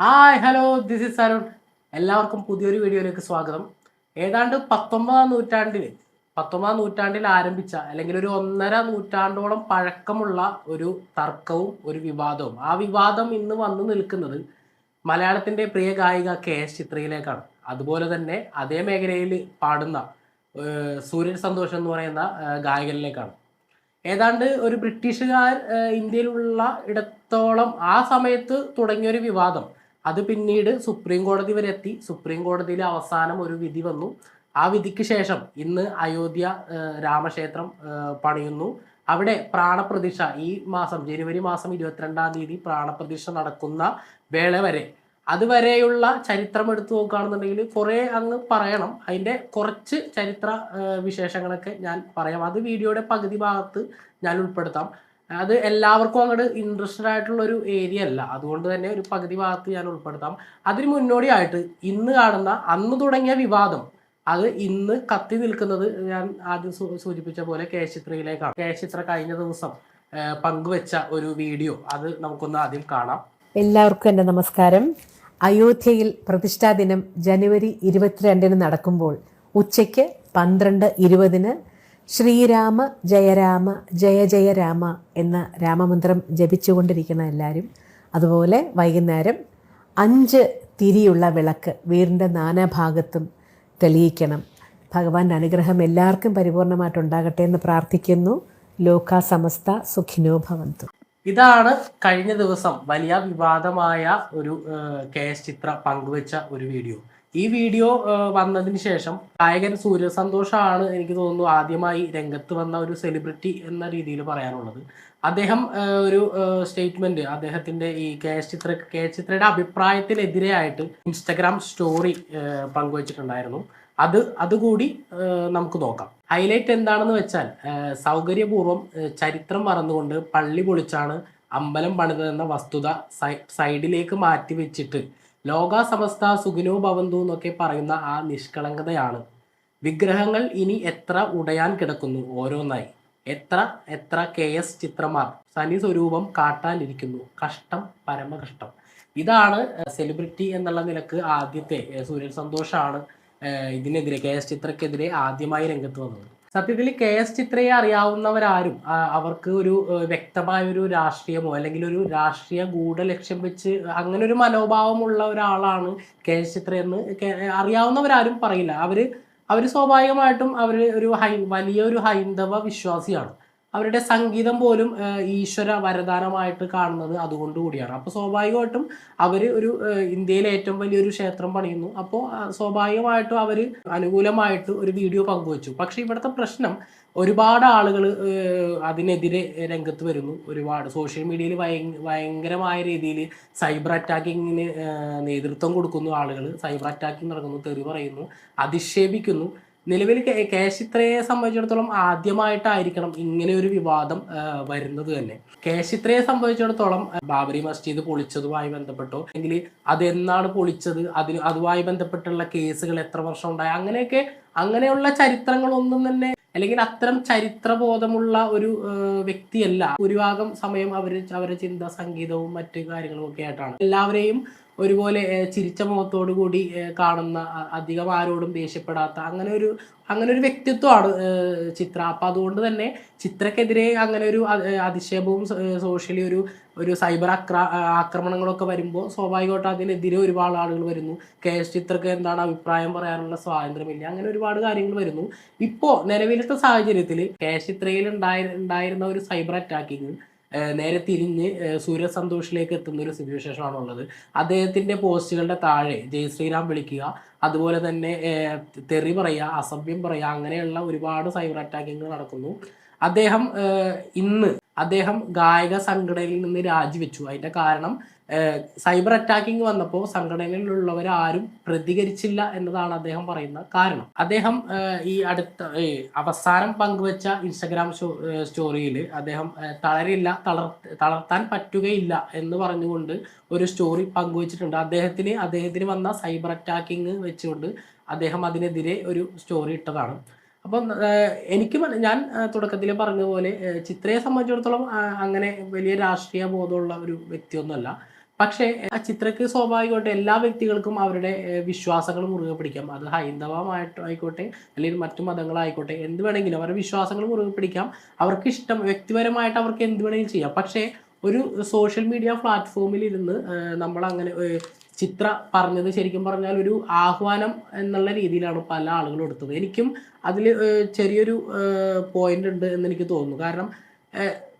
Hi hello this is Arun എല്ലാവർക്കും പുതിയൊരു വീഡിയോയിലേക്ക് സ്വാഗതം. ഏതാണ്ട് പത്തൊമ്പതാം നൂറ്റാണ്ടിൽ പത്തൊമ്പതാം നൂറ്റാണ്ടിൽ ആരംഭിച്ച അല്ലെങ്കിൽ ഒരു ഒന്നര നൂറ്റാണ്ടോളം പഴക്കമുള്ള ഒരു തർക്കവും ഒരു വിവാദവും. ആ വിവാദം ഇന്ന് വന്നു നിൽക്കുന്നത് മലയാളത്തിന്റെ പ്രിയ ഗായിക കെ എസ് ചിത്രയിലേക്കാണ്. അതുപോലെ തന്നെ അതേ മേഖലയിൽ പാടുന്ന സൂര്യൻ സന്തോഷം എന്ന് പറയുന്ന ഗായകനിലേക്കാണ് ഏതാണ്ട് ഒരു ബ്രിട്ടീഷുകാർ ഇന്ത്യയിലുള്ള ഇടത്തോളം ആ സമയത്ത് തുടങ്ങിയൊരു വിവാദം. അത് പിന്നീട് സുപ്രീം കോടതി വരെ എത്തി. സുപ്രീം കോടതിയിൽ അവസാനം ഒരു വിധി വന്നു. ആ വിധിക്ക് ശേഷം ഇന്ന് അയോധ്യ രാമക്ഷേത്രം പണിയുന്നു. അവിടെ പ്രാണപ്രതിഷ്ഠ ഈ മാസം ജനുവരി മാസം ഇരുപത്തിരണ്ടാം തീയതി പ്രാണപ്രതിഷ്ഠ നടക്കുന്ന വേള വരെ. അതുവരെയുള്ള ചരിത്രം എടുത്തു നോക്കുകയാണെന്നുണ്ടെങ്കിൽ കുറേ അങ്ങ് പറയണം. അതിന്റെ കുറച്ച് ചരിത്ര വിശേഷങ്ങളൊക്കെ ഞാൻ പറയാം. അത് വീഡിയോയുടെ പകുതി ഭാഗത്ത് ഞാൻ ഉൾപ്പെടുത്താം. അത് എല്ലാവർക്കും അങ്ങോട്ട് ഇൻട്രസ്റ്റഡ് ആയിട്ടുള്ള ഒരു ഏരിയ അല്ല. അതുകൊണ്ട് തന്നെ ഒരു പകുതി ഭാഗത്ത് ഞാൻ ഉൾപ്പെടുത്താം. അതിന് മുന്നോടിയായിട്ട് ഇന്ന് കാണുന്ന അന്ന് തുടങ്ങിയ വിവാദം അത് ഇന്ന് കത്തി നിൽക്കുന്നത് ഞാൻ ആദ്യം സൂചിപ്പിച്ച പോലെ കേശിത്രയിലേക്കാണ്. കേശിത്ര കഴിഞ്ഞ ദിവസം പങ്കുവെച്ച ഒരു വീഡിയോ അത് നമുക്കൊന്ന് ആദ്യം കാണാം. എല്ലാവർക്കും എന്റെ നമസ്കാരം. അയോധ്യയിൽ പ്രതിഷ്ഠാ ദിനം ജനുവരി ഇരുപത്തിരണ്ടിന് നടക്കുമ്പോൾ ഉച്ചയ്ക്ക് പന്ത്രണ്ട് ഇരുപതിന് ശ്രീരാമ ജയരാമ ജയ ജയ രാമ എന്ന രാമമന്ത്രം ജപിച്ചുകൊണ്ടിരിക്കുന്ന എല്ലാവരും അതുപോലെ വൈകുന്നേരം അഞ്ച് തിരിയുള്ള വിളക്ക് വീടിന്റെ നാനാഭാഗത്തും തെളിയിക്കണം. ഭഗവാന്റെ അനുഗ്രഹം എല്ലാവർക്കും പരിപൂർണമായിട്ടുണ്ടാകട്ടെ എന്ന് പ്രാർത്ഥിക്കുന്നു. ലോക സമസ്ത സുഖിനോ ഭവന്തു. ഇതാണ് കഴിഞ്ഞ ദിവസം വലിയ വിവാദമായ ഒരു കെ എസ് ചിത്ര പങ്കുവെച്ച ഒരു വീഡിയോ. ഈ വീഡിയോ വന്നതിന് ശേഷം ഗായകൻ സൂര്യ സന്തോഷാണ് എനിക്ക് തോന്നുന്നു ആദ്യമായി രംഗത്ത് വന്ന ഒരു സെലിബ്രിറ്റി എന്ന രീതിയിൽ പറയാനുള്ളത്. അദ്ദേഹം ഒരു സ്റ്റേറ്റ്മെന്റ് അദ്ദേഹത്തിന്റെ ഈ K S Chithra K S ചിത്രയുടെ അഭിപ്രായത്തിനെതിരെയായിട്ട് ഇൻസ്റ്റഗ്രാം സ്റ്റോറി പങ്കുവച്ചിട്ടുണ്ടായിരുന്നു. അത് അതുകൂടി നമുക്ക് നോക്കാം. ഹൈലൈറ്റ് എന്താണെന്ന് വെച്ചാൽ സൗകര്യപൂർവം ചരിത്രം മറന്നുകൊണ്ട് പള്ളി പൊളിച്ചാണ് അമ്പലം പണിതെന്ന വസ്തുത സൈഡിലേക്ക് മാറ്റി വെച്ചിട്ട് ലോക സമസ്ത സുഖിനോ ഭവന്തു എന്നൊക്കെ പറയുന്ന ആ നിഷ്കളങ്കതയാണ്. വിഗ്രഹങ്ങൾ ഇനി എത്ര ഉടയാൻ കിടക്കുന്നു ഓരോന്നായി. എത്ര എത്ര കെ എസ് ചിത്രമാർ. സനി സ്വരൂപം കാട്ടാനിരിക്കുന്നു. കഷ്ടം പരമകഷ്ടം. ഇതാണ് സെലിബ്രിറ്റി എന്നുള്ള നിലയ്ക്ക് ആദ്യത്തെ സൂര്യൻ സന്തോഷാണ് ഇതിനെതിരെ കെ എസ് ചിത്രക്കെതിരെ ആദ്യമായി രംഗത്ത് വന്നത്. സത്യത്തിൽ കെ എസ് ചിത്രയെ അറിയാവുന്നവരാരും അവർക്ക് ഒരു വ്യക്തമായ ഒരു രാഷ്ട്രീയമോ അല്ലെങ്കിൽ ഒരു രാഷ്ട്രീയ ഗൂഢ ലക്ഷ്യം വെച്ച് അങ്ങനെ ഒരു മനോഭാവമുള്ള ഒരാളാണ് കെ എസ് ചിത്ര എന്ന് അറിയാവുന്നവരാരും പറയില്ല. അവർ അവർ സ്വാഭാവികമായിട്ടും അവർ ഒരു ഹൈ വലിയൊരു ഹൈന്ദവ വിശ്വാസിയാണ്. അവരുടെ സംഗീതം പോലും ഈശ്വര വരദാനമായിട്ട് കാണുന്നത് അതുകൊണ്ട് കൂടിയാണ്. അപ്പോൾ സ്വാഭാവികമായിട്ടും അവർ ഒരു ഇന്ത്യയിലെ ഏറ്റവും വലിയൊരു ക്ഷേത്രം പണിയുന്നു. അപ്പോൾ സ്വാഭാവികമായിട്ടും അവർ അനുകൂലമായിട്ട് ഒരു വീഡിയോ പങ്കുവച്ചു. പക്ഷേ ഇവിടുത്തെ പ്രശ്നം ഒരുപാട് ആളുകൾ അതിനെതിരെ രംഗത്ത് വരുന്നു. ഒരുപാട് സോഷ്യൽ മീഡിയയിൽ ഭയങ്കരമായ രീതിയിൽ സൈബർ അറ്റാക്കിങ്ങിന് നേതൃത്വം കൊടുക്കുന്നു ആളുകൾ സൈബർ അറ്റാക്കിങ് നടക്കുന്നു തെറി പറയുന്നു അധിക്ഷേപിക്കുന്നു. നിലവിൽ കേശിത്രയെ സംബന്ധിച്ചിടത്തോളം ആദ്യമായിട്ടായിരിക്കണം ഇങ്ങനെ ഒരു വിവാദം വരുന്നത് തന്നെ. കേശിത്രയെ സംബന്ധിച്ചിടത്തോളം ബാബരി മസ്ജിദ് പൊളിച്ചതുമായി ബന്ധപ്പെട്ടോ അല്ലെങ്കിൽ അതെന്നാണ് പൊളിച്ചത്? അതിന് അതുമായി ബന്ധപ്പെട്ടുള്ള കേസുകൾ എത്ര വർഷം ഉണ്ടായി അങ്ങനെയൊക്കെ അങ്ങനെയുള്ള ചരിത്രങ്ങളൊന്നും തന്നെ അല്ലെങ്കിൽ അത്തരം ചരിത്രബോധമുള്ള ഒരു വ്യക്തിയല്ല. ഭൂരിഭാഗം സമയം അവർ അവരുടെ ചിന്ത സംഗീതവും മറ്റു കാര്യങ്ങളും ഒക്കെ ആയിട്ടാണ്. എല്ലാവരെയും ഒരുപോലെ ചിരിച്ച മുഖത്തോടു കൂടി കാണുന്ന അധികം ആരോടും ദേഷ്യപ്പെടാത്ത അങ്ങനെ ഒരു അങ്ങനെ ഒരു വ്യക്തിത്വമാണ് ചിത്ര. അപ്പം അതുകൊണ്ട് തന്നെ ചിത്രക്കെതിരെ അങ്ങനെ ഒരു അതിക്ഷേപവും സോഷ്യലി ഒരു ഒരു സൈബർ അക്ര ആക്രമണങ്ങളൊക്കെ വരുമ്പോൾ സ്വാഭാവികമായിട്ടും അതിനെതിരെ ഒരുപാട് ആളുകൾ വരുന്നു. കെ എസ് ചിത്രക്ക് എന്താണ് അഭിപ്രായം പറയാനുള്ള സ്വാതന്ത്ര്യമില്ല. അങ്ങനെ ഒരുപാട് കാര്യങ്ങൾ വരുന്നു. ഇപ്പോൾ നിലവിലത്തെ സാഹചര്യത്തിൽ കെ എസ് ചിത്രയിൽ ഉണ്ടായി ഉണ്ടായിരുന്ന ഒരു സൈബർ അറ്റാക്കിങ് നേരെ തിരിഞ്ഞ് സൂര്യ സന്തോഷിലേക്ക് എത്തുന്ന ഒരു സിറ്റുവേഷനാണ് ഉള്ളത് അദ്ദേഹത്തിന്റെ പോസ്റ്റുകളുടെ താഴെ ജയ് ശ്രീറാം വിളിക്കുക അതുപോലെ തന്നെ തെറി പറയുക അസഭ്യം പറയുക അങ്ങനെയുള്ള ഒരുപാട് സൈബർ അറ്റാക്കിങ്ങൾ നടക്കുന്നു. അദ്ദേഹം ഇന്ന് അദ്ദേഹം ഗായക സംഘടനയിൽ നിന്ന് രാജിവെച്ചു. അതിന്റെ കാരണം സൈബർ അറ്റാക്കിംഗ് വന്നപ്പോൾ സംഘടനയിലുള്ളവർ ആരും പ്രതികരിച്ചില്ല എന്നതാണ് അദ്ദേഹം പറയുന്ന കാരണം. അദ്ദേഹം ഈ അടുത്ത അവസാനം പങ്കുവച്ച ഇൻസ്റ്റഗ്രാം സ്റ്റോറിയിൽ അദ്ദേഹം തളരില്ല തളർ തളർത്താൻ പറ്റുകയില്ല എന്ന് പറഞ്ഞുകൊണ്ട് ഒരു സ്റ്റോറി പങ്കുവച്ചിട്ടുണ്ട്. അദ്ദേഹത്തിന് അദ്ദേഹത്തിന് വന്ന സൈബർ അറ്റാക്കിംഗ് വെച്ചുകൊണ്ട് അദ്ദേഹം അതിനെതിരെ ഒരു സ്റ്റോറി ഇട്ടതാണ്. അപ്പം എനിക്ക് ഞാൻ തുടക്കത്തിൽ പറഞ്ഞ പോലെ ചിത്രയെ സംബന്ധിച്ചിടത്തോളം അങ്ങനെ വലിയ രാഷ്ട്രീയ ബോധമുള്ള ഒരു വ്യക്തിയൊന്നുമല്ല. പക്ഷേ ആ ചിത്രക്ക് സ്വാഭാവികമായിട്ട് എല്ലാ വ്യക്തികൾക്കും അവരുടെ വിശ്വാസങ്ങൾ മുറുകെ പിടിക്കാം. അത് ഹൈന്ദവമായിട്ട് ആയിക്കോട്ടെ അല്ലെങ്കിൽ മറ്റു മതങ്ങളായിക്കോട്ടെ എന്ത് വേണമെങ്കിലും അവരുടെ വിശ്വാസങ്ങൾ മുറുകെ പിടിക്കാം. അവർക്ക് ഇഷ്ടം വ്യക്തിപരമായിട്ട് അവർക്ക് എന്ത് വേണമെങ്കിലും ചെയ്യാം. പക്ഷേ ഒരു സോഷ്യൽ മീഡിയ പ്ലാറ്റ്ഫോമിൽ ഇരുന്ന് നമ്മൾ അങ്ങനെ ചിത്ര പറഞ്ഞത് ശരിക്കും പറഞ്ഞാൽ ഒരു ആഹ്വാനം എന്നുള്ള രീതിയിലാണ് പല ആളുകളും എടുത്തത്. എനിക്കും അതിൽ ചെറിയൊരു പോയിന്റ് ഉണ്ട് എന്ന് എനിക്ക് തോന്നുന്നു. കാരണം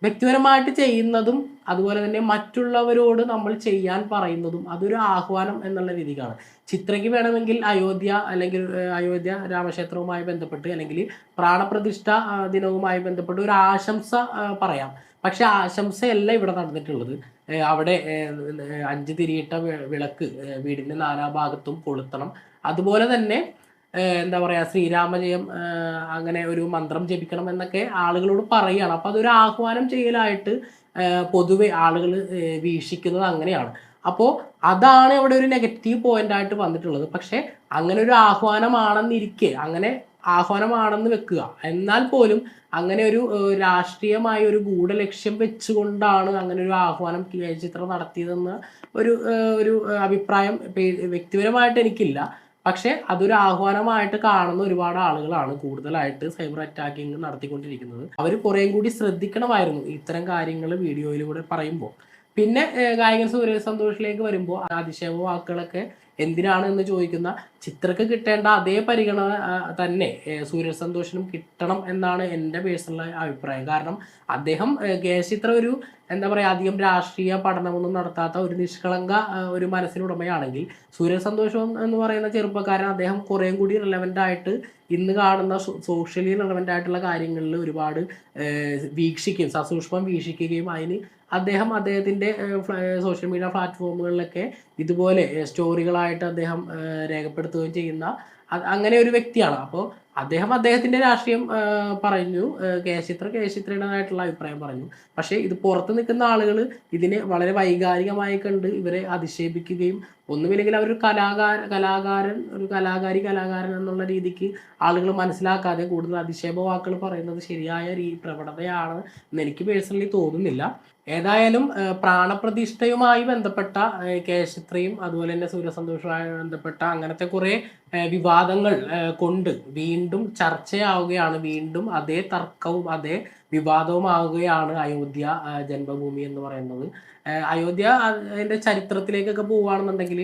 വ്യക്തിപരമായിട്ട് ചെയ്യുന്നതും അതുപോലെ തന്നെ മറ്റുള്ളവരോട് നമ്മൾ ചെയ്യാൻ പറയുന്നതും അതൊരു ആഹ്വാനം എന്നുള്ള രീതിക്കാണ്. ചിത്രയ്ക്ക് വേണമെങ്കിൽ അയോധ്യ അല്ലെങ്കിൽ അയോധ്യ രാമക്ഷേത്രവുമായി ബന്ധപ്പെട്ട് അല്ലെങ്കിൽ പ്രാണപ്രതിഷ്ഠ ദിനവുമായി ബന്ധപ്പെട്ട് ഒരു ആശംസ പറയാം. പക്ഷെ ആശംസയല്ല ഇവിടെ നടന്നിട്ടുള്ളത്. അവിടെ അഞ്ച് തിരിയിട്ട വിളക്ക് വീടിന്റെ നാനാഭാഗത്തും കൊളുത്തണം. അതുപോലെ തന്നെ എന്താ പറയുക ശ്രീരാമജയം അങ്ങനെ ഒരു മന്ത്രം ജപിക്കണം എന്നൊക്കെ ആളുകളോട് പറയുകയാണ് അപ്പോൾ അതൊരു ആഹ്വാനം ചെയ്യലായിട്ട് പൊതുവെ ആളുകൾ വീക്ഷിക്കുന്നത് അങ്ങനെയാണ്. അപ്പോൾ അതാണ് ഇവിടെ ഒരു നെഗറ്റീവ് പോയിന്റ് ആയിട്ട് വന്നിട്ടുള്ളത്. പക്ഷേ അങ്ങനെ ഒരു ആഹ്വാനമാണെന്നിരിക്കെ അങ്ങനെ ആഹ്വാനമാണെന്ന് വെക്കുക. എന്നാൽ പോലും അങ്ങനെ ഒരു രാഷ്ട്രീയമായ ഒരു ഗൂഢലക്ഷ്യം വെച്ചുകൊണ്ടാണ് അങ്ങനെ ഒരു ആഹ്വാനം ചിത്രം നടത്തിയതെന്ന് ഒരു ഒരു അഭിപ്രായം വ്യക്തിപരമായിട്ട് എനിക്കില്ല. പക്ഷേ അതൊരു ആഹ്വാനമായിട്ട് കാണുന്ന ഒരുപാട് ആളുകളാണ് കൂടുതലായിട്ട് സൈബർ അറ്റാക്കിങ് നടത്തിക്കൊണ്ടിരിക്കുന്നത്. അവർ കുറേയും കൂടി ശ്രദ്ധിക്കണമായിരുന്നു ഇത്തരം കാര്യങ്ങൾ വീഡിയോയിലൂടെ പറയുമ്പോൾ. പിന്നെ ഗായകൻ സൂര്യ സന്തോഷിലേക്ക് വരുമ്പോൾ അതിശയ വാക്കുകളൊക്കെ എന്തിനാണ് എന്ന് ചോദിക്കുന്ന ചിത്രക്ക് കിട്ടേണ്ട അതേ പരിഗണന തന്നെ സൂര്യസന്തോഷനും സൂര്യ സന്തോഷിനും കിട്ടണം എന്നാണ് എന്റെ പേഴ്സണൽ അഭിപ്രായം. കാരണം അദ്ദേഹം കെ ചിത്ര ഒരു എന്താ പറയുക അധികം രാഷ്ട്രീയ പഠനമൊന്നും നടത്താത്ത ഒരു നിഷ്കളങ്ക ഒരു മനസ്സിനുടമയാണെങ്കിൽ സൂര്യ സന്തോഷം എന്ന് പറയുന്ന ചെറുപ്പക്കാരൻ അദ്ദേഹം കുറേയും കൂടി റിലവന്റ് ആയിട്ട് ഇന്ന് കാണുന്ന സോഷ്യലി റിലവന്റ് ആയിട്ടുള്ള കാര്യങ്ങളിൽ ഒരുപാട് വീക്ഷിക്കുകയും സസൂക്ഷ്മം വീക്ഷിക്കുകയും അതിന് അദ്ദേഹം അദ്ദേഹത്തിന്റെ സോഷ്യൽ മീഡിയ പ്ലാറ്റ്ഫോമുകളിലൊക്കെ ഇതുപോലെ സ്റ്റോറികളായിട്ട് അദ്ദേഹം രേഖപ്പെടുത്തുകയും ചെയ്യുന്ന അങ്ങനെ ഒരു വ്യക്തിയാണ്. അപ്പോൾ അദ്ദേഹം അദ്ദേഹത്തിന്റെ രാഷ്ട്രീയം പറഞ്ഞു കേശിത്ര കേശിത്രയുടേതായിട്ടുള്ള അഭിപ്രായം പറഞ്ഞു പക്ഷേ ഇത് പുറത്ത് നിൽക്കുന്ന ആളുകൾ ഇതിനെ വളരെ വൈകാരികമായി കണ്ട് ഇവരെ അധിക്ഷേപിക്കുകയും ഒന്നുമില്ലെങ്കിൽ അവർ കലാകാര കലാകാരൻ ഒരു കലാകാരി കലാകാരൻ എന്നുള്ള രീതിക്ക് ആളുകൾ മനസ്സിലാക്കാതെ കൂടുതൽ അധിക്ഷേപ വാക്കുകൾ പറയുന്നത് ശരിയായ രീ പ്രവണതയാണ് എന്ന് എനിക്ക് പേഴ്സണലി തോന്നുന്നില്ല. ഏതായാലും പ്രാണപ്രതിഷ്ഠയുമായി ബന്ധപ്പെട്ട കേശിത്രയും അതുപോലെ തന്നെ സൂര്യസന്തോഷവുമായി ബന്ധപ്പെട്ട അങ്ങനത്തെ കുറേ വിവാദങ്ങൾ കൊണ്ട് വീണ്ടും ചർച്ചയാവുകയാണ്. വീണ്ടും അതേ തർക്കവും അതേ വിവാദവുമാവുകയാണ് അയോധ്യ ജന്മഭൂമി എന്ന് പറയുന്നത്. അയോധ്യ അതിന്റെ ചരിത്രത്തിലേക്കൊക്കെ പോവുകയാണെന്നുണ്ടെങ്കിൽ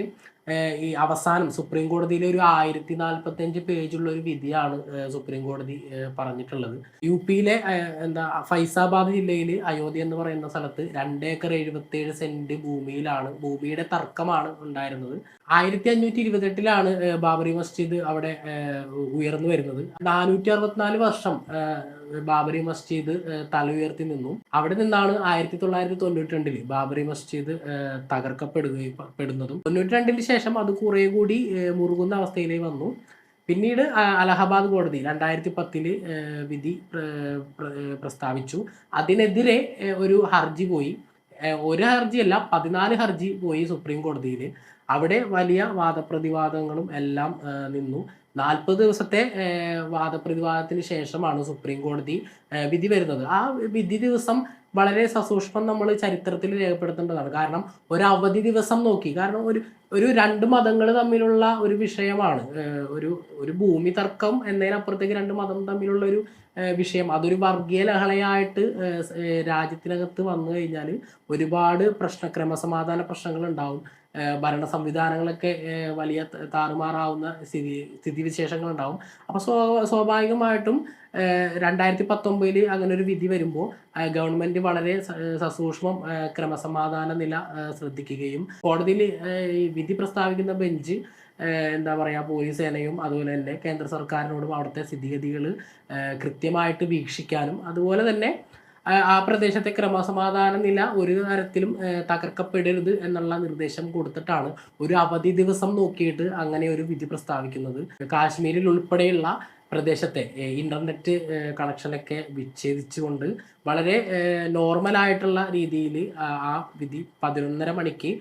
ഈ അവസാനം സുപ്രീം കോടതിയിലെ ഒരു ആയിരത്തി നാൽപ്പത്തി അഞ്ച് പേജുള്ള ഒരു വിധിയാണ് സുപ്രീം കോടതി പറഞ്ഞിട്ടുള്ളത്. യു പിയിലെ എന്താ ഫൈസാബാദ് ജില്ലയിൽ അയോധ്യ എന്ന് പറയുന്ന സ്ഥലത്ത് രണ്ട് ഏക്കർ എഴുപത്തി ഏഴ് സെന്റ് ഭൂമിയിലാണ് ഭൂമിയുടെ തർക്കമാണ് ഉണ്ടായിരുന്നത്. ആയിരത്തി അഞ്ഞൂറ്റി ഇരുപത്തെട്ടിലാണ് ബാബറി മസ്ജിദ് അവിടെ ഉയർന്നു വരുന്നത്. നാനൂറ്റി അറുപത്തിനാല് വർഷം ബാബറി മസ്ജിദ് തല ഉയർത്തി നിന്നു. അവിടെ നിന്നാണ് ആയിരത്തി തൊള്ളായിരത്തി തൊണ്ണൂറ്റി രണ്ടിൽ ബാബറി മസ്ജിദ് തകർക്കപ്പെടുകയും പെടുന്നതും. തൊണ്ണൂറ്റി രണ്ടിന് ശേഷം അത് കുറെ കൂടി മുറുകുന്ന അവസ്ഥയിലേക്ക് വന്നു. പിന്നീട് അലഹബാദ് കോടതി രണ്ടായിരത്തി പത്തിൽ വിധി പ്ര- പ്ര- പ്രസ്താവിച്ചു. അതിനെതിരെ ഒരു ഹർജി പോയി. ഒരു ഹർജിയല്ല പതിനാല് ഹർജി പോയി സുപ്രീം കോടതിയിൽ അവിടെ വലിയ വാദപ്രതിവാദങ്ങളും എല്ലാം നിന്നു. നാൽപ്പത് ദിവസത്തെ വാദപ്രതിവാദത്തിന് ശേഷമാണ് സുപ്രീം കോടതി വിധി വരുന്നത്. ആ വിധി ദിവസം വളരെ സസൂക്ഷ്മം നമ്മൾ ചരിത്രത്തിൽ രേഖപ്പെടുത്തേണ്ടതാണ്. കാരണം ഒരു അവധി ദിവസം നോക്കി. കാരണം ഒരു ഒരു രണ്ട് മതങ്ങൾ തമ്മിലുള്ള ഒരു വിഷയമാണ്. ഒരു ഒരു ഭൂമി തർക്കം എന്നതിനപ്പുറത്തേക്ക് രണ്ട് മതം തമ്മിലുള്ള ഒരു വിഷയം. അതൊരു വർഗീയ ലഹളയായിട്ട് രാജ്യത്തിനകത്ത് വന്നു കഴിഞ്ഞാൽ ഒരുപാട് പ്രശ്ന ക്രമസമാധാന പ്രശ്നങ്ങൾ ഉണ്ടാവും ഭരണ സംവിധാനങ്ങളൊക്കെ വലിയ താറുമാറാവുന്ന സ്ഥിതി സ്ഥിതിവിശേഷങ്ങൾ ഉണ്ടാവും അപ്പോൾ സ്വ സ്വാഭാവികമായിട്ടും രണ്ടായിരത്തി പത്തൊമ്പതിൽ അങ്ങനെ ഒരു വിധി വരുമ്പോൾ ഗവൺമെന്റ് വളരെ സസൂക്ഷ്മം ക്രമസമാധാന നില ശ്രദ്ധിക്കുകയും കോടതിയിൽ ഈ വിധി പ്രസ്താവിക്കുന്ന ബെഞ്ച് എന്താ പറയുക പോലീസ് സേനയും അതുപോലെ തന്നെ കേന്ദ്ര സർക്കാരിനോടും അവിടുത്തെ സ്ഥിതിഗതികൾ കൃത്യമായിട്ട് വീക്ഷിക്കാനും അതുപോലെ തന്നെ ആ- പ്രദേശത്തെ ക്രമസമാധാന നില ഒരു തരത്തിലും തകർക്കപ്പെടരുത് എന്നുള്ള നിർദ്ദേശം കൊടുത്തിട്ടാണ് ഒരു അവധി ദിവസം നോക്കിയിട്ട് അങ്ങനെ ഒരു വിധി പ്രസ്താവിക്കുന്നത്. കാശ്മീരിൽ ഉൾപ്പെടെയുള്ള പ്രദേശത്തെ ഇന്റർനെറ്റ് കണക്ഷനൊക്കെ വിച്ഛേദിച്ചുകൊണ്ട് വളരെ നോർമലായിട്ടുള്ള രീതിയിൽ ആ വിധി പതിനൊന്നര മണിക്ക്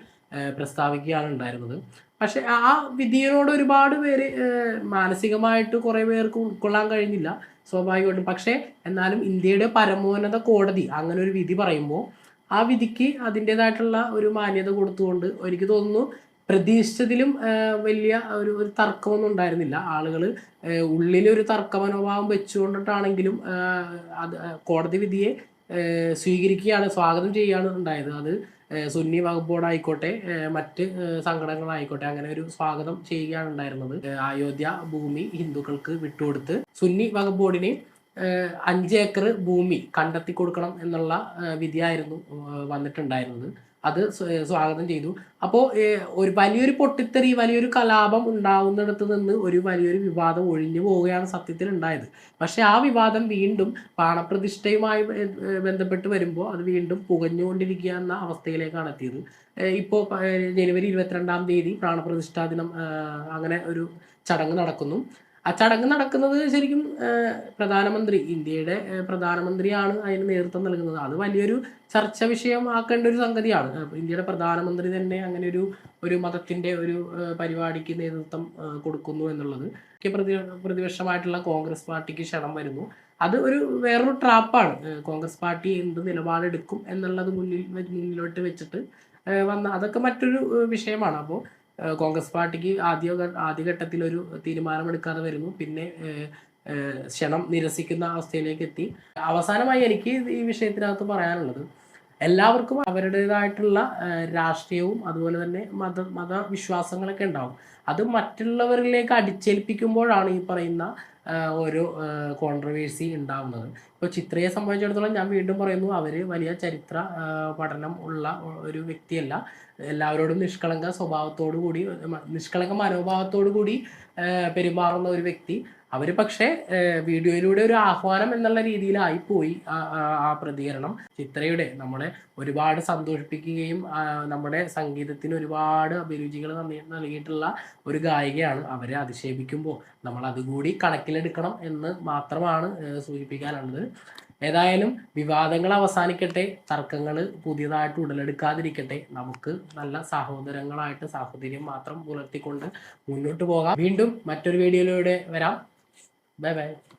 പ്രസ്താവിക്കുകയാണ് ഉണ്ടായിരുന്നത്. പക്ഷെ ആ വിധിയോട് ഒരുപാട് പേര് മാനസികമായിട്ട് കുറേ പേർക്ക് ഉൾക്കൊള്ളാൻ കഴിഞ്ഞില്ല സ്വാഭാവികമായിട്ടും. പക്ഷേ എന്നാലും ഇന്ത്യയുടെ പരമോന്നത കോടതി അങ്ങനെ ഒരു വിധി പറയുമ്പോൾ ആ വിധിക്ക് അതിന്റെതായിട്ടുള്ള ഒരു മാന്യത കൊടുത്തുകൊണ്ട് എനിക്ക് തോന്നുന്നു പ്രതീക്ഷിച്ചതിലും വലിയ ഒരു ഒരു തർക്കമൊന്നും ഉണ്ടായിരുന്നില്ല. ആളുകൾ ഉള്ളിലൊരു തർക്ക മനോഭാവം വെച്ചുകൊണ്ടിട്ടാണെങ്കിലും അത് കോടതി വിധിയെ സ്വീകരിക്കുകയാണ് സ്വാഗതം ചെയ്യുകയാണ് ഉണ്ടായത്. അത് സുന്നി വകുപ്പ് ആയിക്കോട്ടെ മറ്റ് സംഘടനകളായിക്കോട്ടെ അങ്ങനെ ഒരു സ്വാഗതം ചെയ്യുകയാണ് ഉണ്ടായിരുന്നത് അയോധ്യ ഭൂമി ഹിന്ദുക്കൾക്ക് വിട്ടുകൊടുത്ത് സുന്നി വകുപ്പ് ബോർഡിനെ അഞ്ച് ഏക്കർ ഭൂമി കണ്ടെത്തി കൊടുക്കണം എന്നുള്ള വിധിയായിരുന്നു വന്നിട്ടുണ്ടായിരുന്നത്. അത് സ്വാഗതം ചെയ്തു. അപ്പോൾ ഒരു വലിയൊരു പൊട്ടിത്തെറി വലിയൊരു കലാപം ഉണ്ടാവുന്നിടത്ത് നിന്ന് ഒരു വലിയൊരു വിവാദം ഒഴിഞ്ഞു പോവുകയാണ് സത്യത്തിൽ ഉണ്ടായത് പക്ഷെ ആ വിവാദം വീണ്ടും പാണപ്രതിഷ്ഠയുമായി ബന്ധപ്പെട്ട് വരുമ്പോൾ അത് വീണ്ടും പുകഞ്ഞുകൊണ്ടിരിക്കുക എന്ന അവസ്ഥയിലേക്കാണ് എത്തിയത്. ഇപ്പോൾ ജനുവരി ഇരുപത്തിരണ്ടാം തീയതി പ്രാണപ്രതിഷ്ഠാ ദിനം അങ്ങനെ ഒരു ചടങ്ങ് നടക്കുന്നു. ആ ചടങ്ങ് നടക്കുന്നത് ശരിക്കും പ്രധാനമന്ത്രി ഇന്ത്യയുടെ പ്രധാനമന്ത്രിയാണ് അതിന് നേതൃത്വം നൽകുന്നത്. അത് വലിയൊരു ചർച്ച വിഷയമാക്കേണ്ട ഒരു സംഗതിയാണ്. ഇന്ത്യയുടെ പ്രധാനമന്ത്രി തന്നെ അങ്ങനെ ഒരു ഒരു മതത്തിന്റെ ഒരു പരിപാടിക്ക് നേതൃത്വം കൊടുക്കുന്നു എന്നുള്ളത് പ്രതി പ്രതിപക്ഷമായിട്ടുള്ള കോൺഗ്രസ് പാർട്ടിക്ക് ക്ഷണം വരുന്നു. അത് ഒരു വേറൊരു ട്രാപ്പാണ്. കോൺഗ്രസ് പാർട്ടി എന്ത് നിലപാടെടുക്കും എന്നുള്ളത് മുന്നിൽ മുന്നിലോട്ട് വെച്ചിട്ട് വന്ന അതൊക്കെ മറ്റൊരു വിഷയമാണ്. അപ്പോൾ കോൺഗ്രസ് പാർട്ടിക്ക് ആദ്യ ആദ്യഘട്ടത്തിൽ ഒരു തീരുമാനമെടുക്കാതെ വരുന്നു. പിന്നെ ക്ഷണം നിരസിക്കുന്ന അവസ്ഥയിലേക്ക് എത്തി അവസാനമായി എനിക്ക് ഈ വിഷയത്തിനകത്ത് പറയാനുള്ളത് എല്ലാവർക്കും അവരുടേതായിട്ടുള്ള രാഷ്ട്രീയവും അതുപോലെ തന്നെ മത മതവിശ്വാസങ്ങളൊക്കെ ഉണ്ടാവും. അത് മറ്റുള്ളവരിലേക്ക് അടിച്ചേൽപ്പിക്കുമ്പോഴാണ് ഈ പറയുന്ന ഓരോ കോൺട്രവേഴ്സി ഉണ്ടാവുന്നത്. ഇപ്പോൾ ചിത്രയെ സംബന്ധിച്ചിടത്തോളം ഞാൻ വീണ്ടും പറയുന്നു അവർ വലിയ ചരിത്ര പഠനം ഉള്ള ഒരു വ്യക്തിയല്ല. എല്ലാവരോടും നിഷ്കളങ്ക സ്വഭാവത്തോടു കൂടി നിഷ്കളങ്ക മനോഭാവത്തോടു കൂടി പെരുമാറുന്ന ഒരു വ്യക്തി. അവർ പക്ഷേ വീഡിയോയിലൂടെ ഒരു ആഹ്വാനം എന്നുള്ള രീതിയിലായിപ്പോയി ആ- പ്രതികരണം. ചിത്രയുടെ നമ്മളെ ഒരുപാട് സന്തോഷിപ്പിക്കുകയും നമ്മുടെ സംഗീതത്തിന് ഒരുപാട് അഭിരുചികൾ നൽകിയിട്ടുള്ള ഒരു ഗായികയാണ് അവരെ അധിക്ഷേപിക്കുമ്പോൾ. നമ്മൾ അതുകൂടി കണക്കിലെടുക്കണം എന്ന് മാത്രമാണ് സൂചിപ്പിക്കാനുള്ളത്. ഏതായാലും വിവാദങ്ങൾ അവസാനിക്കട്ടെ തർക്കങ്ങൾ പുതിയതായിട്ട് ഉടലെടുക്കാതിരിക്കട്ടെ. നമുക്ക് നല്ല സഹോദരങ്ങളായിട്ട് സാഹോദര്യം മാത്രം പുലർത്തിക്കൊണ്ട് മുന്നോട്ട് പോകാം. വീണ്ടും മറ്റൊരു വീഡിയോയിലൂടെ വരാം. 拜拜。